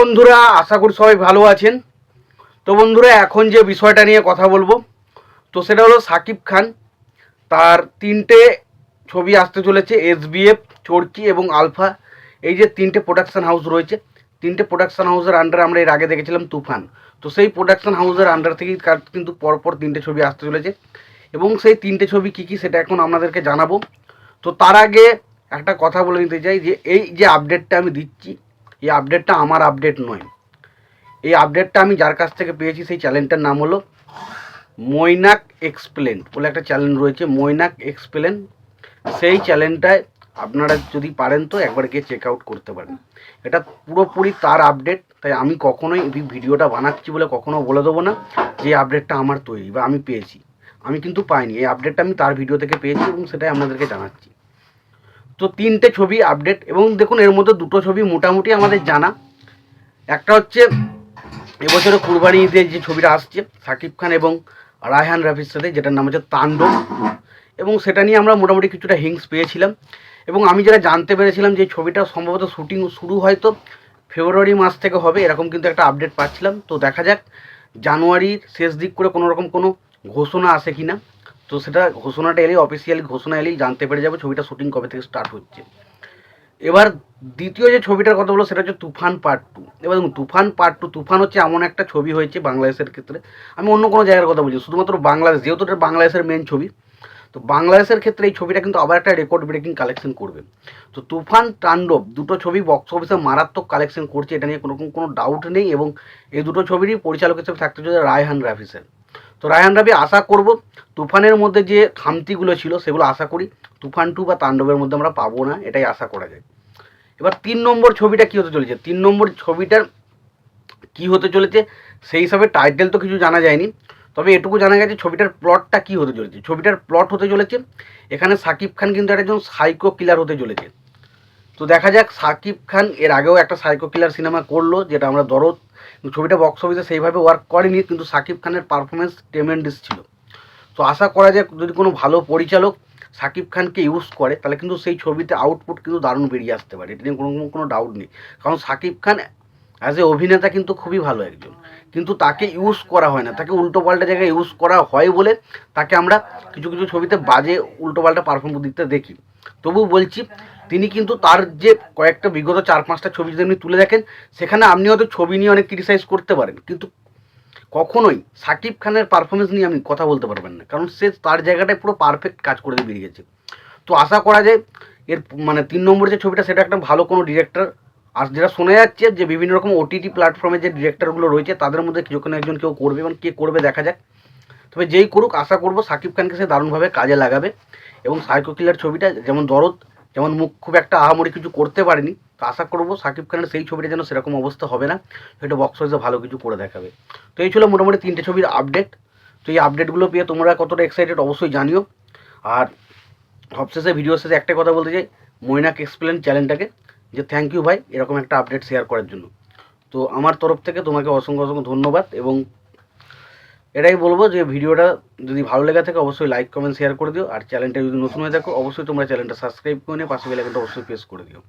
বন্ধুরা, আশা করি সবাই ভালো আছেন। তো বন্ধুরা, এখন যে বিষয়টা নিয়ে কথা বলব, তো সেটা হলো সাকিব খান তার তিনটে ছবি আসতে চলেছে, এসবিএফ, চরকি এবং আলফা। এই যে তিনটে প্রোডাকশন হাউস রয়েছে, তিনটে প্রোডাকশন হাউসের আন্ডারে আমরা এর আগে দেখেছিলাম তুফান। তো সেই প্রোডাকশন হাউসের আন্ডার থেকেই কিন্তু পরপর তিনটে ছবি আসতে চলেছে। এবং সেই তিনটে ছবি কী কী সেটা এখন আপনাদেরকে জানাব। তো তার আগে একটা কথা বলে নিতে চাই যে, এই যে আপডেটটা আমি দিচ্ছি এই আপডেটটা আমার আপডেট নয়। এই আপডেটটা আমি যার কাছ থেকে পেয়েছি, সেই চ্যানেলটার নাম হলো মৈনাক এক্সপ্লেন বলে একটা চ্যানেল রয়েছে, মৈনাক এক্সপ্লেন সেই চ্যানেলটায় আপনারা যদি পারেন তো একবার গিয়ে চেক আউট করতে পারেন। এটা পুরোপুরি তার আপডেট তাই আমি কখনোই এই ভিডিওটা বানাচ্ছি বলে কখনো বলে দেবো না যে আপডেটটা আমার তৈরি বা আমি পেয়েছি। আমি কিন্তু পাইনি, এই আপডেটটা আমি তার ভিডিও থেকে পেয়েছি এবং সেটাই আপনাদেরকে জানাচ্ছি। তো তিনটে ছবি আপডেট এবং দেখুন এর মধ্যে দুটো ছবি মোটামুটি আমাদের জানা। একটা হচ্ছে এবছরে কুরবানি ঈদের যে ছবিটা আসছে, সাকিব খান এবং রায়হান রাফির সাথে, যেটার নাম হচ্ছে তাণ্ডব। এবং সেটা নিয়ে আমরা মোটামুটি কিছুটা হিংস পেয়েছিলাম। এবং আমি যেটা জানতে পেরেছিলাম যে ছবিটা সম্ভবত শুটিং শুরু হয়তো ফেব্রুয়ারি মাস থেকে হবে, এরকম কিন্তু একটা আপডেট পাচ্ছিলাম। তো দেখা যাক, জানুয়ারির শেষ দিক করে কোনো রকম কোনো ঘোষণা আসে কি না তো সেটা ঘোষণাটা এলেই অফিসিয়ালি ঘোষণা এলেই জানতে পেরে যাবে, ছবিটা শুটিং কবে থেকে স্টার্ট হচ্ছে। এবার দ্বিতীয় যে ছবিটার কথা বলো সেটা হচ্ছে তুফান পার্ট টু এবার দেখুন, তুফান পার্ট টু তুফান হচ্ছে এমন একটা ছবি হয়েছে বাংলাদেশের ক্ষেত্রে। আমি অন্য কোনো জায়গার কথা বলছি শুধুমাত্র বাংলাদেশ, যেহেতু এটা বাংলাদেশের মেন ছবি, তো বাংলাদেশের ক্ষেত্রে এই ছবিটা কিন্তু আবার একটা রেকর্ড ব্রেকিং কালেকশন করবে। তো তুফান তাণ্ডব, দুটো ছবি বক্স অফিসে মারাত্মক কালেকশন করছে, এটা নিয়ে কোনো কোনো ডাউট নেই এবং এই দুটো ছবিরই পরিচালক হিসেবে থাকতে চলেছে রায়হান রাফিসের তো রায়হান রাফি আশা করব তুফানের মধ্যে যে খামতিগুলো ছিল সেগুলো আশা করি। তুফান টু বা তাণ্ডবের মধ্যে আমরা পাবো না, এটাই আশা করা যায়। এবার তিন নম্বর ছবিটা কী হতে চলেছে? তিন নম্বর ছবিটার কি হতে চলেছে? সেই হিসাবে টাইটেল তো কিছু জানা যায়নি। তবে এটুকু জানা গেছে ছবিটার প্লটটা কি হতে চলেছে? ছবিটার প্লট হতে চলেছে, এখানে সাকিব খান কিন্তু একজন সাইকো কিলার হতে চলেছে। তো দেখা যাক, সাকিব খান এর আগেও একটা সাইকো কিলার সিনেমা করল, যেটা আমরা দরদ ছবিটা বক্স অফিসে সেইভাবে ওয়ার্ক করেনি, কিন্তু সাকিব খানের পারফরমেন্স ট্রেমেন্ডিস ছিল। তো আশা করা যায়, যদি কোনো ভালো পরিচালক সাকিব খানকে ইউজ করে, তাহলে কিন্তু সেই ছবিতে আউটপুট কিন্তু দারুণ বেরিয়ে আসতে পারে। এটা নিয়ে কোনো কোনো ডাউট নেই। কারণ সাকিব খান অ্যাজ এ অভিনেতা কিন্তু খুবই ভালো একজন। কিন্তু তাকে ইউজ করা হয় না। তাকে উল্টো পাল্টা জায়গায় ইউজ করা হয় বলে তাকে আমরা কিছু কিছু ছবিতে বাজে উল্টো পাল্টা পারফর্ম দিতে দেখি। তবু বলছি, তিনি কিন্তু তার যে কয়েকটা বিগত চার পাঁচটা ছবি যদি আপনি তুলে দেখেন, সেখানে আপনি হয়তো ছবি নিয়ে অনেক ক্রিটিসাইজ করতে পারেন। কিন্তু কখনোই সাকিব খানের পারফরমেন্স নিয়ে আপনি কথা বলতে পারবেন না। কারণ সে তার জায়গাটায় পুরো পারফেক্ট কাজ করে দিয়ে বেরিয়েছে তো আশা করা যায়, এর মানে তিন নম্বর যে ছবিটা, সেটা একটা ভালো কোনো ডিরেক্টর আর যেটা শোনা যাচ্ছে যে বিভিন্ন রকম ওটিটি প্ল্যাটফর্মে যে ডিরেক্টরগুলো রয়েছে, তাদের মধ্যে কোনো একজন কেউ করবে, এবং কে করবে দেখা যাক। তবে যেই করুক, আশা করব সাকিব খানকে সে দারুণভাবে কাজে লাগাবে এবং সাইকো কিলার ছবিটা যেমন দরদ, যেমন মুখ খুব একটা আহামরি কিছু করতে পারেনি, তো আশা করব সাকিব খানের সেই ছবিটা যেন সেরকম অবস্থা হবে না, সেটা বক্স অফিসে ভালো কিছু করে দেখাবে। তো এই ছিল মোটামুটি তিনটে ছবির আপডেট তো এই আপডেটগুলো পেয়ে তোমরা কতটা এক্সাইটেড অবশ্যই জানিও। আর সবশেষে ভিডিও শেষে একটা কথা বলতে চাই, মৈনাক এক্সপ্লেন চ্যানেলটাকে যে থ্যাংক ইউ ভাই, এরকম একটা আপডেট শেয়ার করার জন্য। তো আমার তরফ থেকে তোমাকে অসংখ্য অসংখ্য ধন্যবাদ এবং এটাই বলব যে ভিডিওটা যদি ভালো লেগে থাকে, অবশ্যই লাইক কমেন্ট শেয়ার করে দিও। আর চ্যানেলটা যদি নতুন হয়ে থাকো, অবশ্যই তোমরা চ্যানেলটা সাবস্ক্রাইব করে নিয়ে পাশে বেলাইকনটা অবশ্যই প্রেস করে দিও।